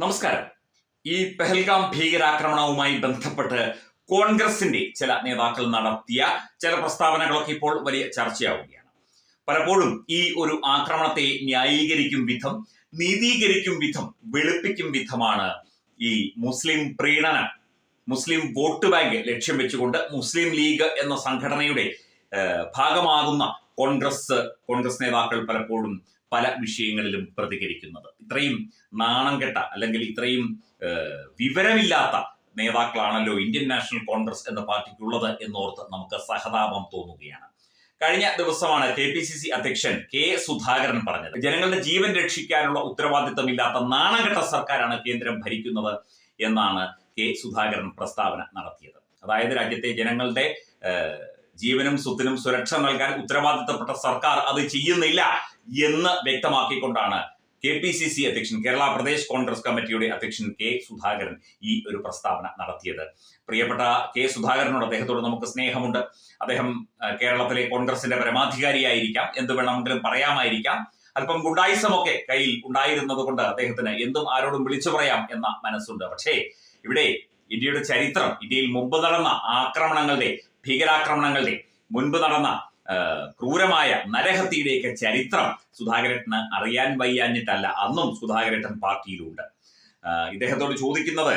നമസ്കാരം. ഈ പെഹൽഗാം ഭീകരാക്രമണവുമായി ബന്ധപ്പെട്ട് കോൺഗ്രസിന്റെ ചില നേതാക്കൾ നടത്തിയ ചില പ്രസ്താവനകളൊക്കെ ഇപ്പോൾ വലിയ ചർച്ചയാവുകയാണ്. പലപ്പോഴും ഈ ഒരു ആക്രമണത്തെ ന്യായീകരിക്കും വിധം നീതീകരിക്കും വിധം വെളുപ്പിക്കും വിധമാണ് ഈ മുസ്ലിം പ്രീണനം മുസ്ലിം വോട്ട് ബാങ്ക് ലക്ഷ്യം വെച്ചുകൊണ്ട് മുസ്ലിം ലീഗ് എന്ന സംഘടനയുടെ ഭാഗമാകുന്ന കോൺഗ്രസ് കോൺഗ്രസ് നേതാക്കൾ പലപ്പോഴും പല വിഷയങ്ങളിലും പ്രതികരിക്കുന്നത്. ഇത്രയും നാണം കെട്ട അല്ലെങ്കിൽ ഇത്രയും വിവരമില്ലാത്ത നേതാക്കളാണല്ലോ ഇന്ത്യൻ നാഷണൽ കോൺഗ്രസ് എന്ന പാർട്ടിക്കുള്ളത് എന്നോർത്ത് നമുക്ക് സഹതാപം തോന്നുകയാണ്. കഴിഞ്ഞ ദിവസമാണ് കെ പി സി സി അധ്യക്ഷൻ കെ സുധാകരൻ പറഞ്ഞത്. ജനങ്ങളുടെ ജീവൻ രക്ഷിക്കാനുള്ള ഉത്തരവാദിത്തമില്ലാത്ത നാണംകെട്ട സർക്കാരാണ് കേന്ദ്രം ഭരിക്കുന്നത് എന്നാണ് കെ സുധാകരൻ പ്രസ്താവന നടത്തിയത്. അതായത് രാജ്യത്തെ ജനങ്ങളുടെ ജീവനും സ്വത്തിനും സുരക്ഷ നൽകാൻ ഉത്തരവാദിത്തപ്പെട്ട സർക്കാർ അത് ചെയ്യുന്നില്ല എന്ന് വ്യക്തമാക്കിക്കൊണ്ടാണ് കെ പി സി സി അധ്യക്ഷൻ കേരള പ്രദേശ് കോൺഗ്രസ് കമ്മിറ്റിയുടെ അധ്യക്ഷൻ കെ സുധാകരൻ ഈ ഒരു പ്രസ്താവന നടത്തിയത്. പ്രിയപ്പെട്ട കെ സുധാകരനോട് അദ്ദേഹത്തോട് നമുക്ക് സ്നേഹമുണ്ട്. അദ്ദേഹം കേരളത്തിലെ കോൺഗ്രസിന്റെ പരമാധികാരിയായിരിക്കാം. എന്ത് വേണമെങ്കിലും പറയാമായിരിക്കാം. അല്പം ഗുണ്ടായിസമൊക്കെ കയ്യിൽ ഉണ്ടായിരുന്നത് കൊണ്ട് അദ്ദേഹത്തിന് എന്തും ആരോടും വിളിച്ചു പറയാം എന്ന മനസ്സുണ്ട്. പക്ഷേ ഇവിടെ ഇന്ത്യയുടെ ചരിത്രം ഇന്ത്യയിൽ മുമ്പ് നടന്ന ആക്രമണങ്ങളുടെ ഭീകരാക്രമണങ്ങളുടെ മുൻപ് നടന്ന ക്രൂരമായ നരഹത്യയുടെയൊക്കെ ചരിത്രം സുധാകരേട്ടന് അറിയാൻ വയ്യാഞ്ഞിട്ടല്ല അന്നും സുധാകരേട്ടൻ പാർട്ടിയിലുണ്ട്. ഇദ്ദേഹത്തോട് ചോദിക്കുന്നത്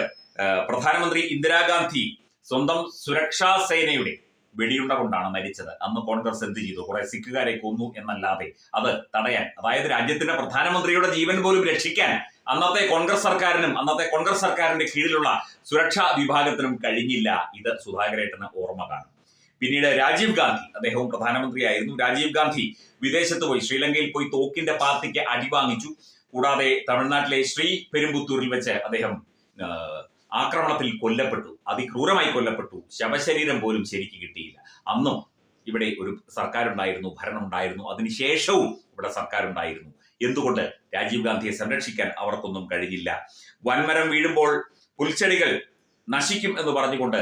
പ്രധാനമന്ത്രി ഇന്ദിരാഗാന്ധി സ്വന്തം സുരക്ഷാ സേനയുടെ വെടിയുണ്ട കൊണ്ടാണ് മരിച്ചത്. അന്ന് കോൺഗ്രസ് എന്ത് ചെയ്തു? കുറെ സിഖുകാരെ കൊന്നു എന്നല്ലാതെ അത് തടയാൻ അതായത് രാജ്യത്തിന്റെ പ്രധാനമന്ത്രിയുടെ ജീവൻ പോലും രക്ഷിക്കാൻ അന്നത്തെ കോൺഗ്രസ് സർക്കാരിനും അന്നത്തെ കോൺഗ്രസ് സർക്കാരിന്റെ കീഴിലുള്ള സുരക്ഷാ വിഭാഗത്തിനും കഴിഞ്ഞില്ല. ഇത് സുധാകരേട്ടന് ഓർമ്മ കാണും. പിന്നീട് രാജീവ് ഗാന്ധി അദ്ദേഹവും പ്രധാനമന്ത്രിയായിരുന്നു. രാജീവ് ഗാന്ധി വിദേശത്ത് പോയി ശ്രീലങ്കയിൽ പോയി തോക്കിന്റെ പാർട്ടിക്ക് അടിവാങ്ങിച്ചു കൂടാതെ തമിഴ്നാട്ടിലെ ശ്രീ പെരുമ്പുത്തൂരിൽ വെച്ച് അദ്ദേഹം ആക്രമണത്തിൽ കൊല്ലപ്പെട്ടു. അതിക്രൂരമായി കൊല്ലപ്പെട്ടു. ശവശരീരം പോലും ശരിക്ക് കിട്ടിയില്ല. അന്നും ഇവിടെ ഒരു സർക്കാർ ഉണ്ടായിരുന്നു ഭരണം ഉണ്ടായിരുന്നു അതിനുശേഷവും ഇവിടെ സർക്കാർ ഉണ്ടായിരുന്നു എന്തുകൊണ്ട് രാജീവ് ഗാന്ധിയെ സംരക്ഷിക്കാൻ അവർക്കൊന്നും കഴിഞ്ഞില്ല? വൻമരം വീഴുമ്പോൾ പുൽച്ചെടികൾ നശിക്കും എന്ന് പറഞ്ഞുകൊണ്ട്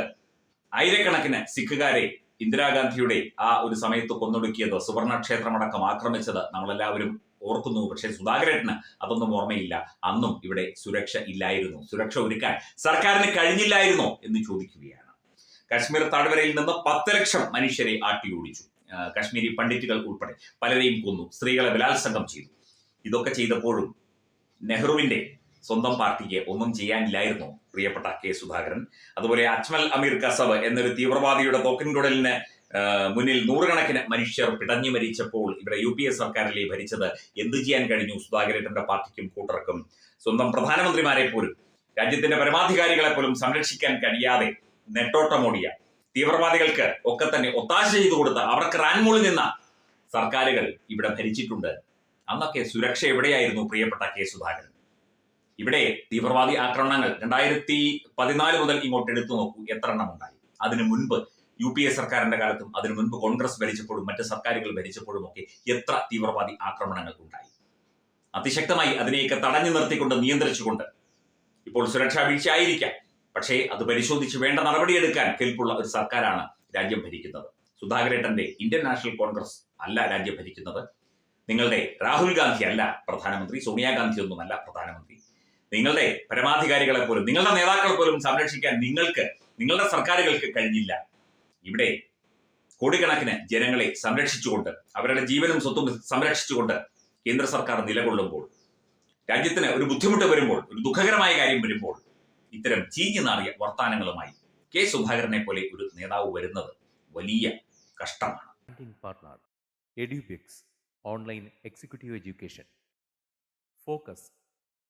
ആയിരക്കണക്കിന് സിഖുകാരെ ഇന്ദിരാഗാന്ധിയുടെ ആ ഒരു സമയത്ത് കൊന്നൊടുക്കിയത് സുവർണ ക്ഷേത്രമടക്കം ആക്രമിച്ചത് നമ്മളെല്ലാവരും ഓർക്കുന്നു. പക്ഷേ സുധാകരേട്ടന് അതൊന്നും ഓർമ്മയില്ല. അന്നും ഇവിടെ സുരക്ഷ ഇല്ലായിരുന്നു. സുരക്ഷ ഒരുക്കാൻ സർക്കാരിന് കഴിഞ്ഞില്ലായിരുന്നോ എന്ന് ചോദിക്കുകയാണ്. കാശ്മീർ താഴ്വരയിൽ നിന്ന് പത്ത് ലക്ഷം മനുഷ്യരെ ആട്ടിയോടിച്ചു. കാശ്മീരി പണ്ഡിറ്റുകൾ ഉൾപ്പെടെ പലരെയും കൊന്നു. സ്ത്രീകളെ ബലാത്സംഗം ചെയ്തു. ഇതൊക്കെ ചെയ്തപ്പോഴും നെഹ്റുവിന്റെ സ്വന്തം പാർട്ടിക്ക് ഒന്നും ചെയ്യാനില്ലായിരുന്നു പ്രിയപ്പെട്ട കെ സുധാകരൻ. അതുപോലെ അജ്മൽ അമീർ കസബ് എന്നൊരു തീവ്രവാദിയുടെ തോക്കിൻകുടലിന് മുന്നിൽ നൂറുകണക്കിന് മനുഷ്യർ പിടഞ്ഞു മരിച്ചപ്പോൾ ഇവിടെ യു പി എ സർക്കാരിലെ ഭരിച്ചത് എന്ത് ചെയ്യാൻ കഴിഞ്ഞു? സുധാകരേട്ടന്റെ പാർട്ടിക്കും കൂട്ടർക്കും. സ്വന്തം പ്രധാനമന്ത്രിമാരെ പോലും രാജ്യത്തിന്റെ പരമാധികാരികളെ പോലും സംരക്ഷിക്കാൻ കഴിയാതെ നെട്ടോട്ടമോടിയ തീവ്രവാദികൾക്ക് ഒക്കെ തന്നെ ഒത്താശ ചെയ്തു കൊടുത്ത അവർക്ക് റാൻമൂളിൽ നിന്ന സർക്കാരുകൾ ഇവിടെ ഭരിച്ചിട്ടുണ്ട്. അന്നൊക്കെ സുരക്ഷ എവിടെയായിരുന്നു പ്രിയപ്പെട്ട കെ സുധാകരൻ? ഇവിടെ തീവ്രവാദി ആക്രമണങ്ങൾ രണ്ടായിരത്തി പതിനാല് മുതൽ ഇങ്ങോട്ട് എടുത്തു നോക്കൂ എത്ര എണ്ണം ഉണ്ടായി. അതിനു മുൻപ് യു പി എ സർക്കാരിന്റെ കാലത്തും അതിനു മുൻപ് കോൺഗ്രസ് ഭരിച്ചപ്പോഴും മറ്റ് സർക്കാരുകൾ ഭരിച്ചപ്പോഴും ഒക്കെ എത്ര തീവ്രവാദി ആക്രമണങ്ങൾ ഉണ്ടായി. അതിശക്തമായി അതിനെയൊക്കെ തടഞ്ഞു നിർത്തിക്കൊണ്ട് നിയന്ത്രിച്ചുകൊണ്ട് ഇപ്പോൾ സുരക്ഷാ വീഴ്ച ആയിരിക്കാം പക്ഷേ അത് പരിശോധിച്ച് വേണ്ട നടപടിയെടുക്കാൻ കെൽപ്പുള്ള ഒരു സർക്കാരാണ് രാജ്യം ഭരിക്കുന്നത്. സുധാകരേട്ടന്റെ ഇന്ത്യൻ നാഷണൽ കോൺഗ്രസ് അല്ല രാജ്യം ഭരിക്കുന്നത്. നിങ്ങളുടെ രാഹുൽ ഗാന്ധി അല്ല പ്രധാനമന്ത്രി സോണിയാഗാന്ധി ഒന്നുമല്ല പ്രധാനമന്ത്രി. നിങ്ങളുടെ പരമാധികാരികളെ പോലും നിങ്ങളുടെ നേതാക്കളെ പോലും സംരക്ഷിക്കാൻ നിങ്ങൾക്ക് നിങ്ങളുടെ സർക്കാരുകൾക്ക് കഴിഞ്ഞില്ല. ഇവിടെ കോടിക്കണക്കിന് ജനങ്ങളെ സംരക്ഷിച്ചുകൊണ്ട് അവരുടെ ജീവനും സ്വത്തും സംരക്ഷിച്ചുകൊണ്ട് കേന്ദ്ര സർക്കാർ നിലകൊള്ളുമ്പോൾ രാജ്യത്തിന് ഒരു ബുദ്ധിമുട്ട് വരുമ്പോൾ ഒരു ദുഃഖകരമായ കാര്യം വരുമ്പോൾ ഇത്തരം ചീഞ്ഞു നാറിയ വർത്താനങ്ങളുമായി കെ സുധാകരനെ പോലെ ഒരു നേതാവ് വരുന്നത് വലിയ കഷ്ടമാണ്. Online executive education focus